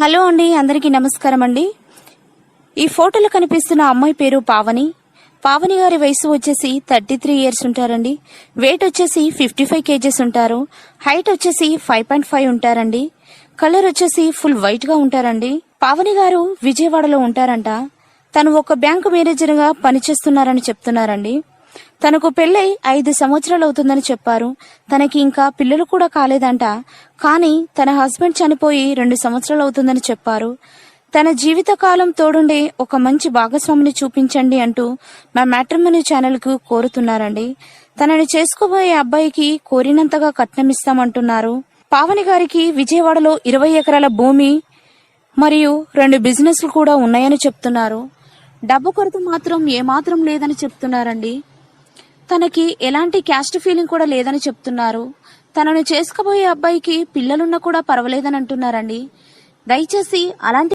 Hello అండి అందరికీ నమస్కారం అండి ఈ ఫోటోలో కనిపిస్తున్న అమ్మాయి పేరు పావని. పావని గారి వయసు వచ్చేసి థర్టీ త్రీ ఇయర్స్ ఉంటారండి. వెయిట్ వచ్చేసి ఫిఫ్టీ ఫైవ్ కేజెస్ ఉంటారు. హైట్ వచ్చేసి ఫైవ్ పాయింట్ ఫైవ్ ఉంటారండి. కలర్ వచ్చేసి ఫుల్ వైట్గా ఉంటారండి. పావని గారు విజయవాడలో ఉంటారంట. తను ఒక బ్యాంకు మేనేజర్గా పనిచేస్తున్నారని చెప్తున్నారండి. తనకు పెళ్ళై ఐదు సంవత్సరాలు అవుతుందని చెప్పారు. తనకి ఇంకా పిల్లలు కూడా కాలేదంట. కానీ తన హస్బెండ్ చనిపోయి రెండు సంవత్సరాలు అవుతుందని చెప్పారు. తన జీవితకాలం తోడుండే ఒక మంచి భాగస్వామిని చూపించండి అంటూ మా మ్యాట్రిమోనీ ఛానల్కు కోరుతున్నారండి. తనని చేసుకోబోయే అబ్బాయికి కోరినంతగా కట్నం ఇస్తామంటున్నారు పావని గారికి విజయవాడలో ఇరవై ఎకరాల భూమి మరియు రెండు బిజినెస్లు కూడా ఉన్నాయని చెప్తున్నారు. డబ్బు కొరత మాత్రం ఏమాత్రం లేదని చెప్తున్నారండి. తనకి ఎలాంటి క్యాస్ట్ ఫీలింగ్ కూడా లేదని చెప్తున్నారు. తనను చేసుకోబోయే అబ్బాయికి పిల్లలున్నా కూడా పర్వాలేదని అంటున్నారండి. దయచేసి అలాంటి